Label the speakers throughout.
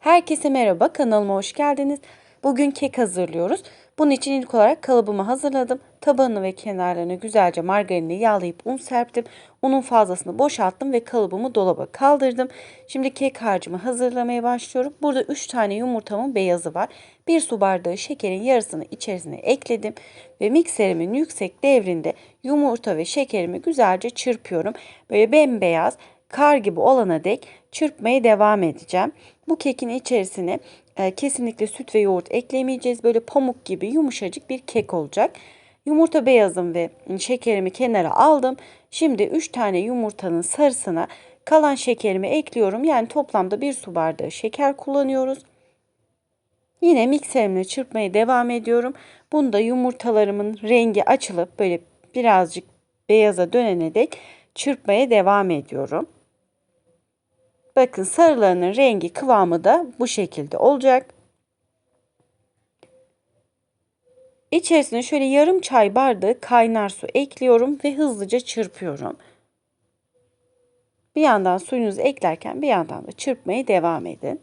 Speaker 1: Herkese merhaba, kanalıma hoş geldiniz. Bugün kek hazırlıyoruz. Bunun için ilk olarak kalıbımı hazırladım. Tabanını ve kenarlarını güzelce margarinle yağlayıp un serptim. Unun fazlasını boşalttım ve kalıbımı dolaba kaldırdım. Şimdi kek harcımı hazırlamaya başlıyorum. Burada 3 tane yumurtamın beyazı var. 1 su bardağı şekerin yarısını içerisine ekledim. Ve mikserimin yüksek devrinde yumurta ve şekerimi güzelce çırpıyorum. Böyle bembeyaz kar gibi olana dek çırpmaya devam edeceğim. Bu kekin içerisine e, kesinlikle süt ve yoğurt eklemeyeceğiz. Böyle pamuk gibi yumuşacık bir kek olacak. Yumurta beyazım ve şekerimi kenara aldım. Şimdi 3 tane yumurtanın sarısına kalan şekerimi ekliyorum. Yani toplamda 1 su bardağı şeker kullanıyoruz. Yine mikserimle çırpmaya devam ediyorum. Bunda yumurtalarımın rengi açılıp böyle birazcık beyaza dönene dek çırpmaya devam ediyorum. Bakın sarılarının rengi kıvamı da bu şekilde olacak. İçerisine şöyle yarım çay bardağı kaynar su ekliyorum ve hızlıca çırpıyorum. Bir yandan suyunuzu eklerken bir yandan da çırpmaya devam edin.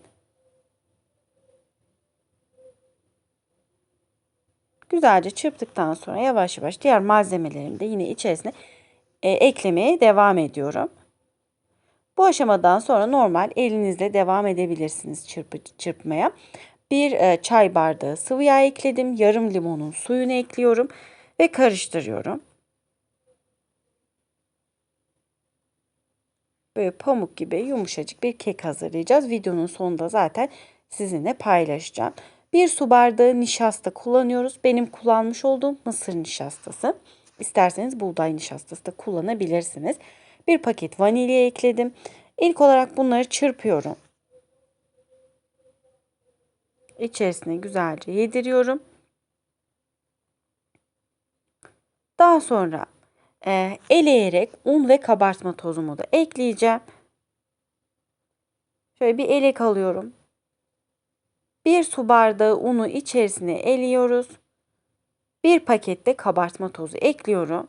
Speaker 1: Güzelce çırptıktan sonra yavaş yavaş diğer malzemelerimi de yine içerisine e, eklemeye devam ediyorum. Bu aşamadan sonra normal elinizle devam edebilirsiniz çırpı, çırpmaya. Bir e, çay bardağı sıvı yağ ekledim. Yarım limonun suyunu ekliyorum ve karıştırıyorum. Böyle pamuk gibi yumuşacık bir kek hazırlayacağız. Videonun sonunda zaten sizinle paylaşacağım. Bir su bardağı nişasta kullanıyoruz. Benim kullanmış olduğum mısır nişastası. İsterseniz buğday nişastası da kullanabilirsiniz. Bir paket vanilya ekledim. İlk olarak bunları çırpıyorum. İçerisine güzelce yediriyorum. Daha sonra e, eleyerek un ve kabartma tozumu da ekleyeceğim. Şöyle bir elek alıyorum. Bir su bardağı unu içerisine eliyoruz. Bir pakette kabartma tozu ekliyorum.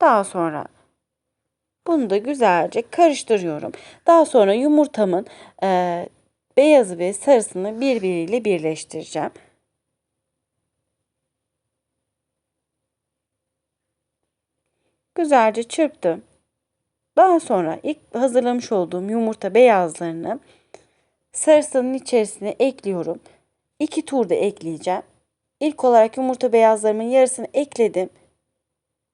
Speaker 1: Daha sonra bunu da güzelce karıştırıyorum. Daha sonra yumurtamın e, beyazı ve sarısını birbiriyle birleştireceğim. Güzelce çırptım. Daha sonra ilk hazırlamış olduğum yumurta beyazlarını sarısının içerisine ekliyorum. İki tur da ekleyeceğim. İlk olarak yumurta beyazlarımın yarısını ekledim.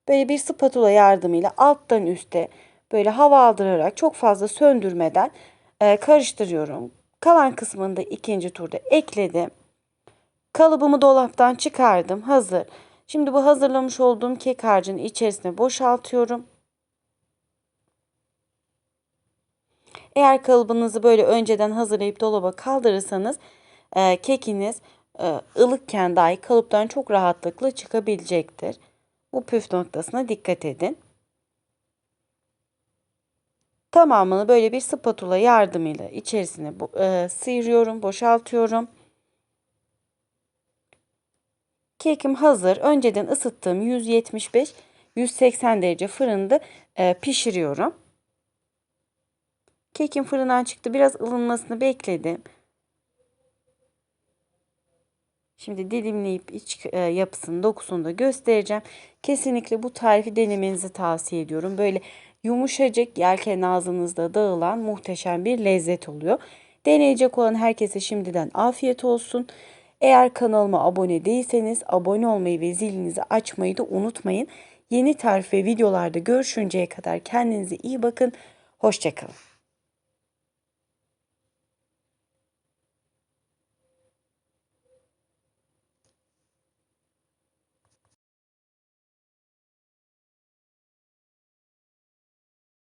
Speaker 1: Böyle bir spatula yardımıyla alttan üste böyle hava aldırarak çok fazla söndürmeden e, karıştırıyorum. Kalan kısmını da ikinci turda ekledim. Kalıbımı dolaptan çıkardım. Hazır. Şimdi bu hazırlamış olduğum kek harcını içerisine boşaltıyorum. Eğer kalıbınızı böyle önceden hazırlayıp dolaba kaldırırsanız e, kekiniz e, ılıkken dahi kalıptan çok rahatlıkla çıkabilecektir. Bu püf noktasına dikkat edin. Tamamını böyle bir spatula yardımıyla içerisine e, sıyırıyorum, boşaltıyorum. Kekim hazır. Önceden ısıttığım 175-180 derece fırında e, pişiriyorum. Kekim fırından çıktı. Biraz ılınmasını bekledim. Şimdi dilimleyip iç e, yapısını, dokusunu da göstereceğim. Kesinlikle bu tarifi denemenizi tavsiye ediyorum. Böyle yumuşacık, yelken ağzınızda dağılan muhteşem bir lezzet oluyor. Deneyecek olan herkese şimdiden afiyet olsun. Eğer kanalıma abone değilseniz abone olmayı ve zilinizi açmayı da unutmayın. Yeni tarif ve videolarda görüşünceye kadar kendinize iyi bakın. Hoşçakalın.